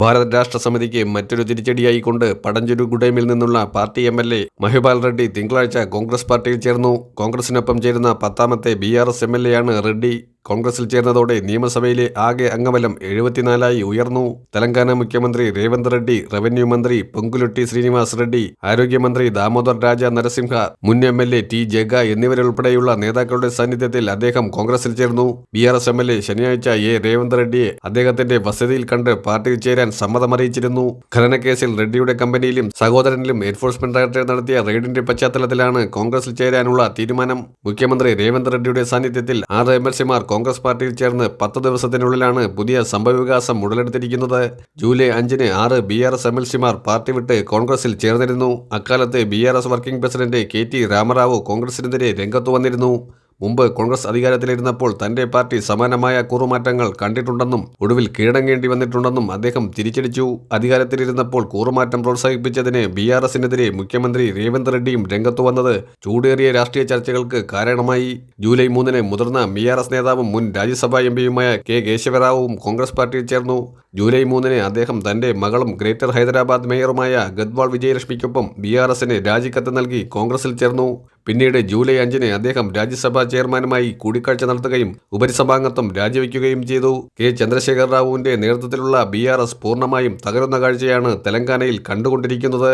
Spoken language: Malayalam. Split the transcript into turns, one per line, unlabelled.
ഭാരത രാഷ്ട്ര സമിതിക്ക് മറ്റൊരു തിരിച്ചടിയായിക്കൊണ്ട് പടഞ്ചുരു ഗുഡേമിൽ നിന്നുള്ള party M L A Mahipal Reddy തിങ്കളാഴ്ച കോൺഗ്രസ് പാർട്ടിയിൽ ചേർന്നു. കോൺഗ്രസിനൊപ്പം ചേരുന്ന പത്താമത്തെ B R S M L എയാണ് Reddy. കോൺഗ്രസിൽ ചേർന്നതോടെ നിയമസഭയിലെ ആകെ അംഗബലം എഴുപത്തിനാലായി ഉയർന്നു. തെലങ്കാന മുഖ്യമന്ത്രി രേവന്ത് റെഡ്ഡി റവന്യൂ മന്ത്രി പൊങ്കുലുട്ടി ശ്രീനിവാസ് റെഡ്ഡി ആരോഗ്യമന്ത്രി ദാമോദർ രാജ നരസിംഹ മുൻ M L A T Jagga എന്നിവരുൾപ്പെടെയുള്ള നേതാക്കളുടെ സാന്നിധ്യത്തിൽ അദ്ദേഹം കോൺഗ്രസിൽ ചേർന്നു. B R S M L A ശനിയാഴ്ച എ രേവന്ത് റെഡ്ഡിയെ അദ്ദേഹത്തിന്റെ വസതിയിൽ കണ്ട് പാർട്ടിയിൽ ചേരാൻ സമ്മതമറിയിച്ചിരുന്നു. ഖനനക്കേസിൽ റെഡ്ഡിയുടെ കമ്പനിയിലും സഹോദരനിലും എൻഫോഴ്സ്മെന്റ് ഡയറക്ടറേറ്റ് നടത്തിയ റെയ്ഡിന്റെ പശ്ചാത്തലത്തിലാണ് കോൺഗ്രസിൽ ചേരാനുള്ള തീരുമാനം. മുഖ്യമന്ത്രി രേവന്ത് റെഡ്ഡിയുടെ സാന്നിധ്യത്തിൽ ആറ് എം എൽ സിമാർ കോൺഗ്രസ് പാർട്ടിയിൽ ചേർന്ന് പത്ത് ദിവസത്തിനുള്ളിലാണ് പുതിയ സംഭവവികാസം ഉടലെടുത്തിരിക്കുന്നത്. ജൂലൈ അഞ്ചിന് ആറ് B R S M L സിമാർ party വിട്ട് കോൺഗ്രസിൽ ചേർന്നിരുന്നു. അക്കാലത്ത് B R S working president K T Ramarao കോൺഗ്രസിനെതിരെ രംഗത്തു വന്നിരുന്നു. മുമ്പ് കോൺഗ്രസ് അധികാരത്തിലിരുന്നപ്പോൾ തന്റെ പാർട്ടി സമാനമായ കൂറുമാറ്റങ്ങൾ കണ്ടിട്ടുണ്ടെന്നും ഒടുവിൽ കീഴടങ്ങേണ്ടി വന്നിട്ടുണ്ടെന്നും അദ്ദേഹം തിരിച്ചടിച്ചു. അധികാരത്തിലിരുന്നപ്പോൾ കൂറുമാറ്റം പ്രോത്സാഹിപ്പിച്ചതിന് ബി ആർ എസിനെതിരെ മുഖ്യമന്ത്രി രേവന്ത് റെഡ്ഡിയും രംഗത്തു വന്നത് ചൂടേറിയ രാഷ്ട്രീയ ചർച്ചകൾക്ക് കാരണമായി. ജൂലൈ മൂന്നിന് മുതിർന്ന ബി ആർ എസ് നേതാവും മുൻ രാജ്യസഭാ എം പിയുമായ കെ കേശവറാവും കോൺഗ്രസ് പാർട്ടിയിൽ ചേർന്നു. ജൂലൈ മൂന്നിന് അദ്ദേഹം തന്റെ മകളും ഗ്രേറ്റർ ഹൈദരാബാദ് മേയറുമായ ഗദ്വാൾ വിജയലക്ഷ്മിക്കൊപ്പം ബി ആർ എസിന് രാജിക്കത്ത് നൽകി കോൺഗ്രസിൽ ചേർന്നു. പിന്നീട് ജൂലൈ അഞ്ചിന് അദ്ദേഹം രാജ്യസഭാ ചെയർമാനുമായി കൂടിക്കാഴ്ച നടത്തുകയും ഉപരിസഭാംഗത്വം രാജിവെക്കുകയും ചെയ്തു. കെ ചന്ദ്രശേഖർ റാവുവിന്റെ നേതൃത്വത്തിലുള്ള ബി പൂർണമായും തകരുന്ന കാഴ്ചയാണ് തെലങ്കാനയിൽ കണ്ടുകൊണ്ടിരിക്കുന്നത്.